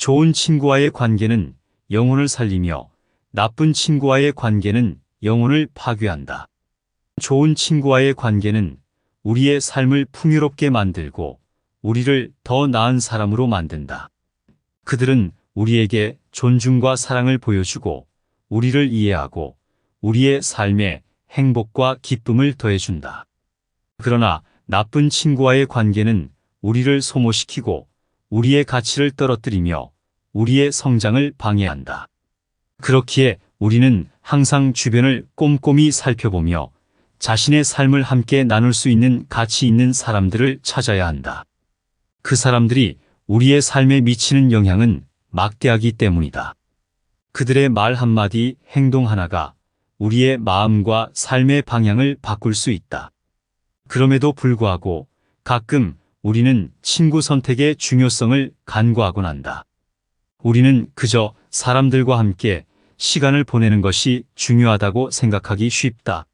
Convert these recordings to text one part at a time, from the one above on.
좋은 친구와의 관계는 영혼을 살리며 나쁜 친구와의 관계는 영혼을 파괴한다. 좋은 친구와의 관계는 우리의 삶을 풍요롭게 만들고 우리를 더 나은 사람으로 만든다. 그들은 우리에게 존중과 사랑을 보여주고 우리를 이해하고 우리의 삶에 행복과 기쁨을 더해준다. 그러나 나쁜 친구와의 관계는 우리를 소모시키고 우리의 가치를 떨어뜨리며 우리의 성장을 방해한다. 그렇기에 우리는 항상 주변을 꼼꼼히 살펴보며 자신의 삶을 함께 나눌 수 있는 가치 있는 사람들을 찾아야 한다. 그 사람들이 우리의 삶에 미치는 영향은 막대하기 때문이다. 그들의 말 한마디, 행동 하나가 우리의 마음과 삶의 방향을 바꿀 수 있다. 그럼에도 불구하고 가끔 우리는 친구 선택의 중요성을 간과하곤 한다. 우리는 그저 사람들과 함께 시간을 보내는 것이 중요하다고 생각하기 쉽다.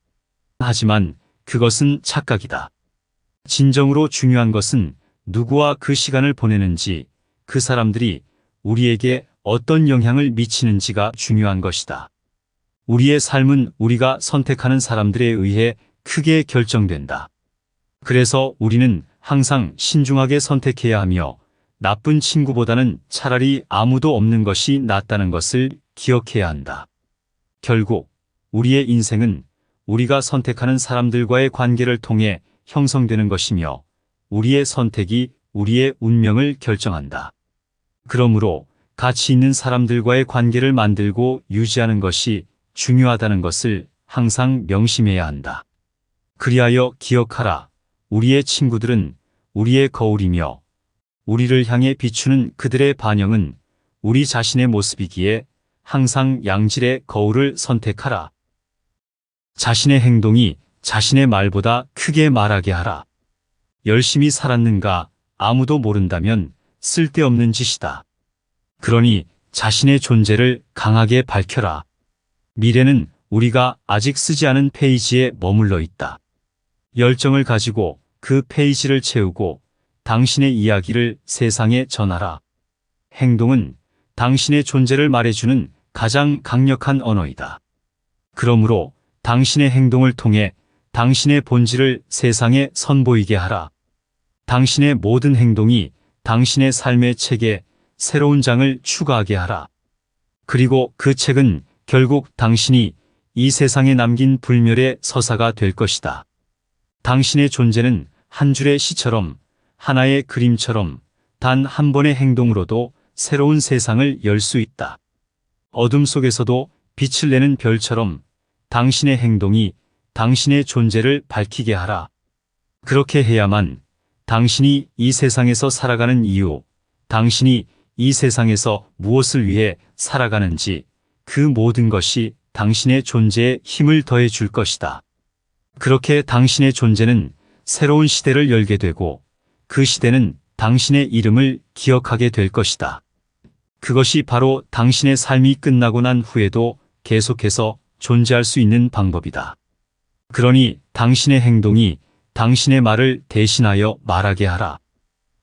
하지만 그것은 착각이다. 진정으로 중요한 것은 누구와 그 시간을 보내는지, 그 사람들이 우리에게 어떤 영향을 미치는지가 중요한 것이다. 우리의 삶은 우리가 선택하는 사람들에 의해 크게 결정된다. 그래서 우리는 항상 신중하게 선택해야 하며 나쁜 친구보다는 차라리 아무도 없는 것이 낫다는 것을 기억해야 한다. 결국 우리의 인생은 우리가 선택하는 사람들과의 관계를 통해 형성되는 것이며 우리의 선택이 우리의 운명을 결정한다. 그러므로 가치 있는 사람들과의 관계를 만들고 유지하는 것이 중요하다는 것을 항상 명심해야 한다. 그리하여 기억하라. 우리의 친구들은 우리의 거울이며 우리를 향해 비추는 그들의 반영은 우리 자신의 모습이기에 항상 양질의 거울을 선택하라. 자신의 행동이 자신의 말보다 크게 말하게 하라. 열심히 살았는가 아무도 모른다면 쓸데없는 짓이다. 그러니 자신의 존재를 강하게 밝혀라. 미래는 우리가 아직 쓰지 않은 페이지에 머물러 있다. 열정을 가지고 그 페이지를 채우고 당신의 이야기를 세상에 전하라. 행동은 당신의 존재를 말해주는 가장 강력한 언어이다. 그러므로 당신의 행동을 통해 당신의 본질을 세상에 선보이게 하라. 당신의 모든 행동이 당신의 삶의 책에 새로운 장을 추가하게 하라. 그리고 그 책은 결국 당신이 이 세상에 남긴 불멸의 서사가 될 것이다. 당신의 존재는 한 줄의 시처럼 하나의 그림처럼 단 한 번의 행동으로도 새로운 세상을 열 수 있다. 어둠 속에서도 빛을 내는 별처럼 당신의 행동이 당신의 존재를 밝히게 하라. 그렇게 해야만 당신이 이 세상에서 살아가는 이유, 당신이 이 세상에서 무엇을 위해 살아가는지 그 모든 것이 당신의 존재에 힘을 더해 줄 것이다. 그렇게 당신의 존재는 새로운 시대를 열게 되고 그 시대는 당신의 이름을 기억하게 될 것이다. 그것이 바로 당신의 삶이 끝나고 난 후에도 계속해서 존재할 수 있는 방법이다. 그러니 당신의 행동이 당신의 말을 대신하여 말하게 하라.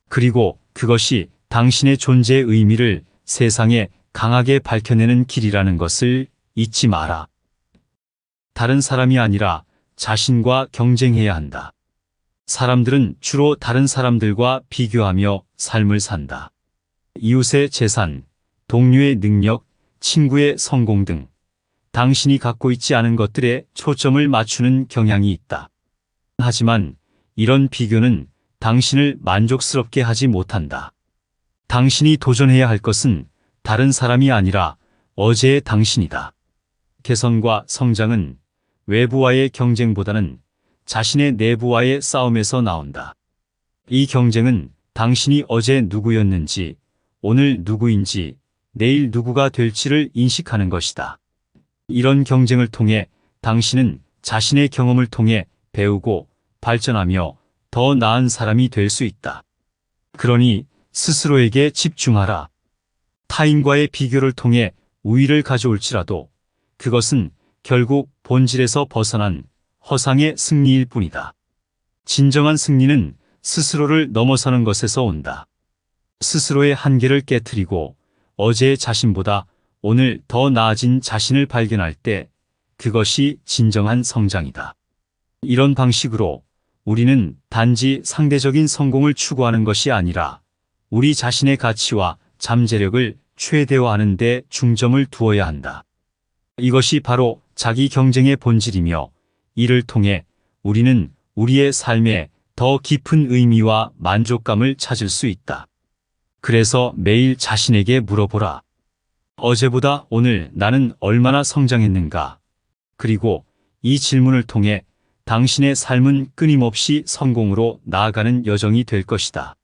그리고 그것이 당신의 존재의 의미를 세상에 강하게 밝혀내는 길이라는 것을 잊지 마라. 다른 사람이 아니라 자신과 경쟁해야 한다. 사람들은 주로 다른 사람들과 비교하며 삶을 산다. 이웃의 재산, 동료의 능력, 친구의 성공 등 당신이 갖고 있지 않은 것들에 초점을 맞추는 경향이 있다. 하지만 이런 비교는 당신을 만족스럽게 하지 못한다. 당신이 도전해야 할 것은 다른 사람이 아니라 어제의 당신이다. 개선과 성장은 외부와의 경쟁보다는 자신의 내부와의 싸움에서 나온다. 이 경쟁은 당신이 어제 누구였는지, 오늘 누구인지, 내일 누구가 될지를 인식하는 것이다. 이런 경쟁을 통해 당신은 자신의 경험을 통해 배우고 발전하며 더 나은 사람이 될 수 있다. 그러니 스스로에게 집중하라. 타인과의 비교를 통해 우위를 가져올지라도 그것은 결국 본질에서 벗어난 허상의 승리일 뿐이다. 진정한 승리는 스스로를 넘어서는 것에서 온다. 스스로의 한계를 깨뜨리고 어제의 자신보다 오늘 더 나아진 자신을 발견할 때 그것이 진정한 성장이다. 이런 방식으로 우리는 단지 상대적인 성공을 추구하는 것이 아니라 우리 자신의 가치와 잠재력을 최대화하는 데 중점을 두어야 한다. 이것이 바로 자기 경쟁의 본질이며 이를 통해 우리는 우리의 삶에 더 깊은 의미와 만족감을 찾을 수 있다. 그래서 매일 자신에게 물어보라. 어제보다 오늘 나는 얼마나 성장했는가? 그리고 이 질문을 통해 당신의 삶은 끊임없이 성공으로 나아가는 여정이 될 것이다.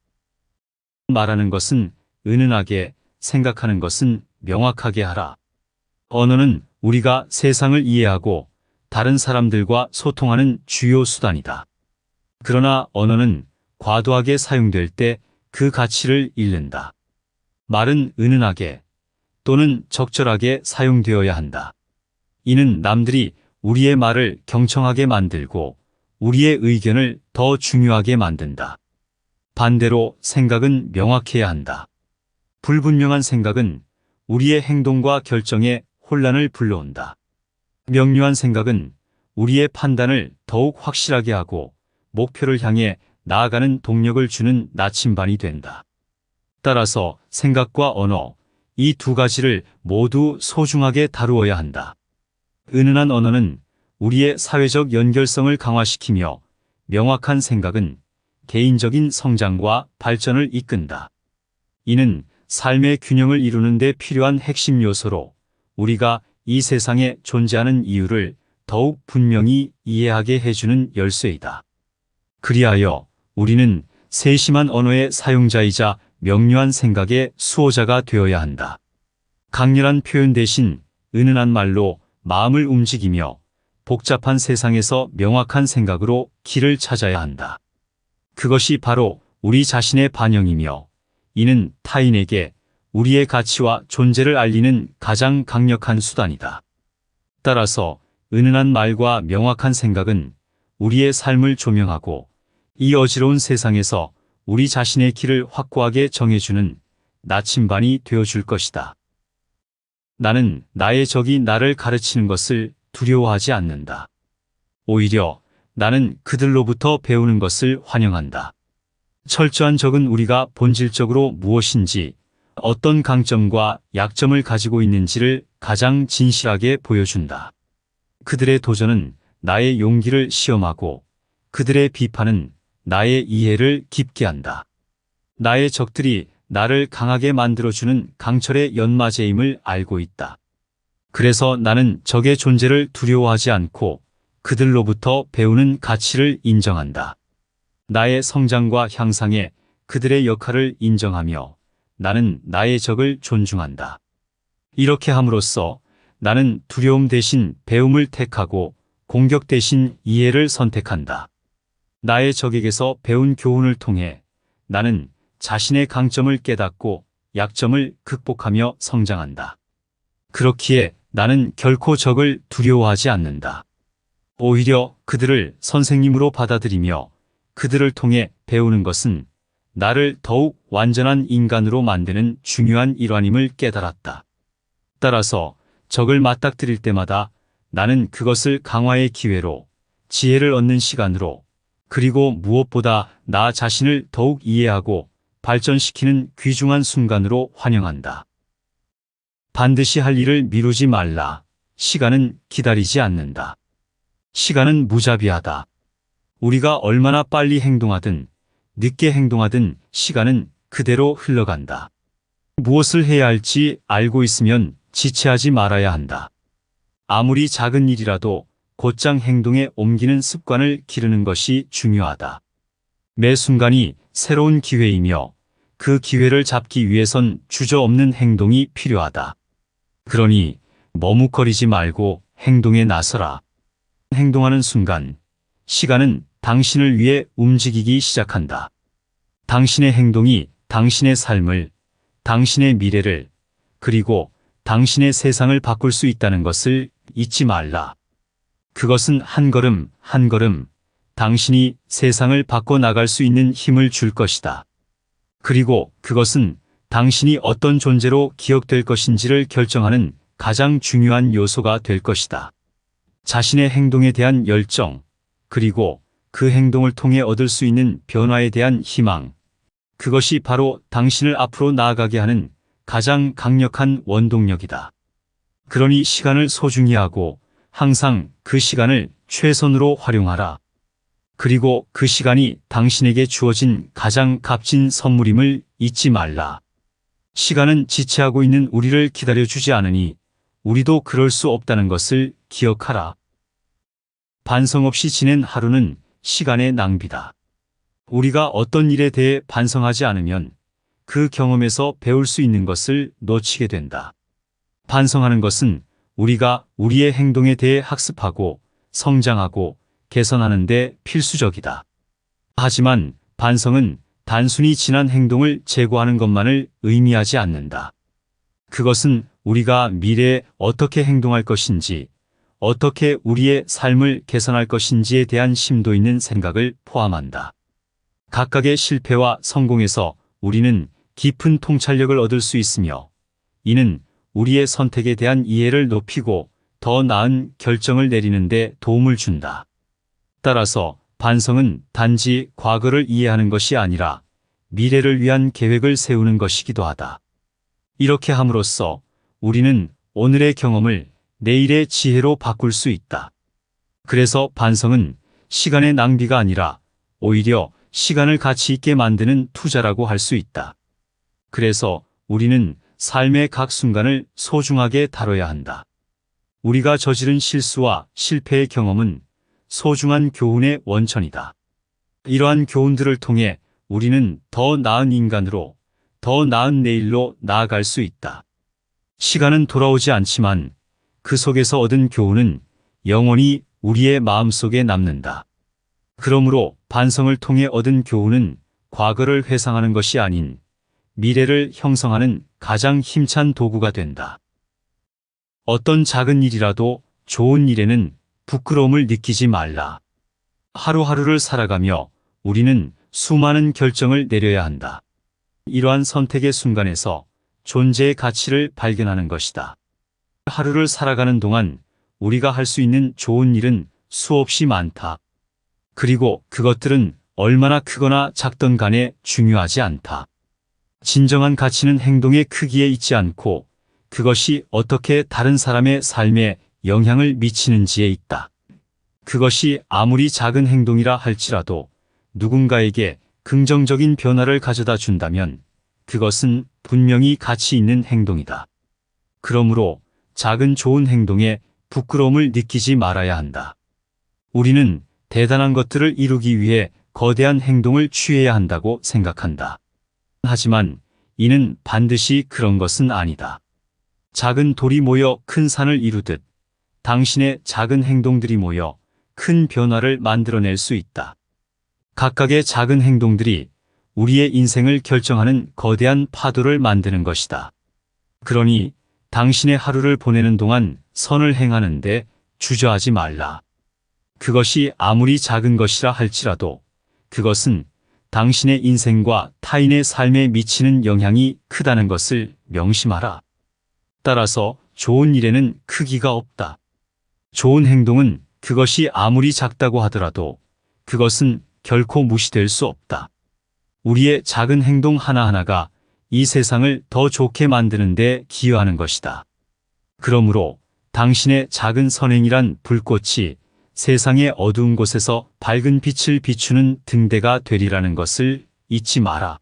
말하는 것은 은은하게, 생각하는 것은 명확하게 하라. 언어는 우리가 세상을 이해하고 다른 사람들과 소통하는 주요 수단이다. 그러나 언어는 과도하게 사용될 때 그 가치를 잃는다. 말은 은은하게 또는 적절하게 사용되어야 한다. 이는 남들이 우리의 말을 경청하게 만들고 우리의 의견을 더 중요하게 만든다. 반대로 생각은 명확해야 한다. 불분명한 생각은 우리의 행동과 결정에 혼란을 불러온다. 명료한 생각은 우리의 판단을 더욱 확실하게 하고 목표를 향해 나아가는 동력을 주는 나침반이 된다. 따라서 생각과 언어, 이 두 가지를 모두 소중하게 다루어야 한다. 은은한 언어는 우리의 사회적 연결성을 강화시키며 명확한 생각은 개인적인 성장과 발전을 이끈다. 이는 삶의 균형을 이루는 데 필요한 핵심 요소로 우리가 이 세상에 존재하는 이유를 더욱 분명히 이해하게 해주는 열쇠이다. 그리하여 우리는 세심한 언어의 사용자이자 명료한 생각의 수호자가 되어야 한다. 강렬한 표현 대신 은은한 말로 마음을 움직이며 복잡한 세상에서 명확한 생각으로 길을 찾아야 한다. 그것이 바로 우리 자신의 반영이며 이는 타인에게 우리의 가치와 존재를 알리는 가장 강력한 수단이다. 따라서 은은한 말과 명확한 생각은 우리의 삶을 조명하고 이 어지러운 세상에서 우리 자신의 길을 확고하게 정해주는 나침반이 되어줄 것이다. 나는 나의 적이 나를 가르치는 것을 두려워하지 않는다. 오히려 나는 그들로부터 배우는 것을 환영한다. 철저한 적은 우리가 본질적으로 무엇인지 어떤 강점과 약점을 가지고 있는지를 가장 진실하게 보여준다. 그들의 도전은 나의 용기를 시험하고 그들의 비판은 나의 이해를 깊게 한다. 나의 적들이 나를 강하게 만들어주는 강철의 연마제임을 알고 있다. 그래서 나는 적의 존재를 두려워하지 않고 그들로부터 배우는 가치를 인정한다. 나의 성장과 향상에 그들의 역할을 인정하며 나는 나의 적을 존중한다. 이렇게 함으로써 나는 두려움 대신 배움을 택하고 공격 대신 이해를 선택한다. 나의 적에게서 배운 교훈을 통해 나는 자신의 강점을 깨닫고 약점을 극복하며 성장한다. 그렇기에 나는 결코 적을 두려워하지 않는다. 오히려 그들을 선생님으로 받아들이며 그들을 통해 배우는 것은 나를 더욱 완전한 인간으로 만드는 중요한 일환임을 깨달았다. 따라서 적을 맞닥뜨릴 때마다 나는 그것을 강화의 기회로 지혜를 얻는 시간으로 그리고 무엇보다 나 자신을 더욱 이해하고 발전시키는 귀중한 순간으로 환영한다. 반드시 할 일을 미루지 말라. 시간은 기다리지 않는다. 시간은 무자비하다. 우리가 얼마나 빨리 행동하든 늦게 행동하든 시간은 그대로 흘러간다. 무엇을 해야 할지 알고 있으면 지체하지 말아야 한다. 아무리 작은 일이라도 곧장 행동에 옮기는 습관을 기르는 것이 중요하다. 매 순간이 새로운 기회이며 그 기회를 잡기 위해선 주저없는 행동이 필요하다. 그러니 머뭇거리지 말고 행동에 나서라. 행동하는 순간 시간은 당신을 위해 움직이기 시작한다. 당신의 행동이 당신의 삶을, 당신의 미래를, 그리고 당신의 세상을 바꿀 수 있다는 것을 잊지 말라. 그것은 한 걸음 한 걸음 당신이 세상을 바꿔 나갈 수 있는 힘을 줄 것이다. 그리고 그것은 당신이 어떤 존재로 기억될 것인지를 결정하는 가장 중요한 요소가 될 것이다. 자신의 행동에 대한 열정, 그리고 그 행동을 통해 얻을 수 있는 변화에 대한 희망. 그것이 바로 당신을 앞으로 나아가게 하는 가장 강력한 원동력이다. 그러니 시간을 소중히 하고 항상 그 시간을 최선으로 활용하라. 그리고 그 시간이 당신에게 주어진 가장 값진 선물임을 잊지 말라. 시간은 지체하고 있는 우리를 기다려주지 않으니 우리도 그럴 수 없다는 것을 기억하라. 반성 없이 지낸 하루는 시간의 낭비다. 우리가 어떤 일에 대해 반성하지 않으면 그 경험에서 배울 수 있는 것을 놓치게 된다. 반성하는 것은 우리가 우리의 행동에 대해 학습하고 성장하고 개선하는 데 필수적이다. 하지만 반성은 단순히 지난 행동을 제고하는 것만을 의미하지 않는다. 그것은 우리가 미래에 어떻게 행동할 것인지, 어떻게 우리의 삶을 개선할 것인지에 대한 심도 있는 생각을 포함한다. 각각의 실패와 성공에서 우리는 깊은 통찰력을 얻을 수 있으며, 이는 우리의 선택에 대한 이해를 높이고 더 나은 결정을 내리는 데 도움을 준다. 따라서 반성은 단지 과거를 이해하는 것이 아니라 미래를 위한 계획을 세우는 것이기도 하다. 이렇게 함으로써 우리는 오늘의 경험을 내일의 지혜로 바꿀 수 있다. 그래서 반성은 시간의 낭비가 아니라 오히려 시간을 가치 있게 만드는 투자라고 할 수 있다. 그래서 우리는 삶의 각 순간을 소중하게 다뤄야 한다. 우리가 저지른 실수와 실패의 경험은 소중한 교훈의 원천이다. 이러한 교훈들을 통해 우리는 더 나은 인간으로, 더 나은 내일로 나아갈 수 있다. 시간은 돌아오지 않지만 그 속에서 얻은 교훈은 영원히 우리의 마음속에 남는다. 그러므로 반성을 통해 얻은 교훈은 과거를 회상하는 것이 아닌 미래를 형성하는 가장 힘찬 도구가 된다. 어떤 작은 일이라도 좋은 일에는 부끄러움을 느끼지 말라. 하루하루를 살아가며 우리는 수많은 결정을 내려야 한다. 이러한 선택의 순간에서 존재의 가치를 발견하는 것이다. 하루를 살아가는 동안 우리가 할 수 있는 좋은 일은 수없이 많다. 그리고 그것들은 얼마나 크거나 작던 간에 중요하지 않다. 진정한 가치는 행동의 크기에 있지 않고 그것이 어떻게 다른 사람의 삶에 영향을 미치는지에 있다. 그것이 아무리 작은 행동이라 할지라도 누군가에게 긍정적인 변화를 가져다 준다면 그것은 분명히 가치 있는 행동이다. 그러므로 작은 좋은 행동에 부끄러움을 느끼지 말아야 한다. 우리는 대단한 것들을 이루기 위해 거대한 행동을 취해야 한다고 생각한다. 하지만 이는 반드시 그런 것은 아니다. 작은 돌이 모여 큰 산을 이루듯 당신의 작은 행동들이 모여 큰 변화를 만들어낼 수 있다. 각각의 작은 행동들이 우리의 인생을 결정하는 거대한 파도를 만드는 것이다. 그러니 당신의 하루를 보내는 동안 선을 행하는데 주저하지 말라. 그것이 아무리 작은 것이라 할지라도 그것은 당신의 인생과 타인의 삶에 미치는 영향이 크다는 것을 명심하라. 따라서 좋은 일에는 크기가 없다. 좋은 행동은 그것이 아무리 작다고 하더라도 그것은 결코 무시될 수 없다. 우리의 작은 행동 하나하나가 이 세상을 더 좋게 만드는 데 기여하는 것이다. 그러므로 당신의 작은 선행이란 불꽃이 세상의 어두운 곳에서 밝은 빛을 비추는 등대가 되리라는 것을 잊지 마라.